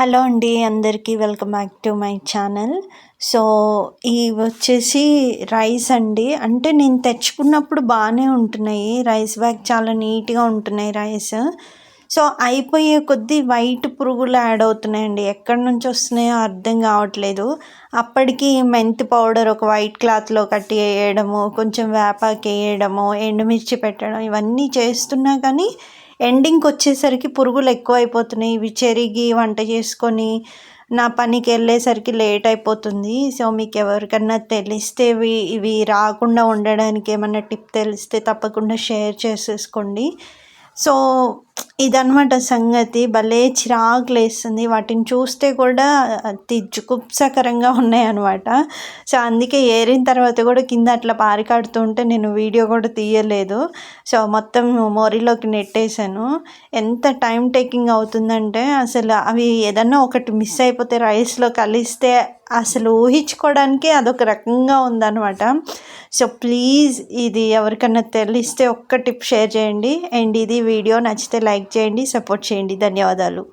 Hello అండి అందరికీ welcome back to my channel. So ఇవి వచ్చేసి రైస్ అండి. అంటే నేను తెచ్చుకున్నప్పుడు బాగానే ఉంటున్నాయి. రైస్ బ్యాగ్ చాలా నీట్గా ఉంటున్నాయి రైస్. సో అయిపోయే కొద్దీ వైట్ పురుగులు యాడ్ అవుతున్నాయండి. ఎక్కడి నుంచి వస్తున్నాయో అర్థం కావట్లేదు. అప్పటికి మెంతి పౌడర్ ఒక వైట్ క్లాత్లో కట్టి వేయడము కొంచెం వేపాకి వేయడము ఎండుమిర్చి పెట్టడం ఇవన్నీ చేస్తున్నా కానీ ఎండింగ్కి వచ్చేసరికి పురుగులు ఎక్కువైపోతున్నాయి. ఇవి చెరిగి వంట చేసుకొని నా పనికి వెళ్ళేసరికి లేట్ అయిపోతుంది. సో మీకు ఎవరికన్నా తెలిస్తే ఇవి ఇవి రాకుండా ఉండడానికి ఏమన్నా టిప్ తెలిస్తే తప్పకుండా షేర్ చేసేసుకోండి. సో ఇదనమాట సంగతి. భలే చిరాకు లేస్తుంది వాటిని చూస్తే కూడా జుగుప్సకరంగా ఉన్నాయన్నమాట. సో అందుకే ఏరిన తర్వాత కూడా కింద అట్లా పారికాడుతూ ఉంటే నేను వీడియో కూడా తీయలేదు. సో మొత్తం మోరీలోకి నెట్టేశాను. ఎంత టైం టేకింగ్ అవుతుందంటే అసలు అవి ఏదన్నా ఒకటి మిస్ అయిపోతే రైస్లో కలిస్తే అసలు ఊహించుకోవడానికి అదొక రకంగా ఉందన్నమాట. సో ప్లీజ్ ఇది ఎవరికన్నా తెలిస్తే ఒక్క టిప్ షేర్ చేయండి. అండ్ ఇది వీడియో నచ్చితే లైక్ చేయండి సపోర్ట్ చేయండి. ధన్యవాదాలు.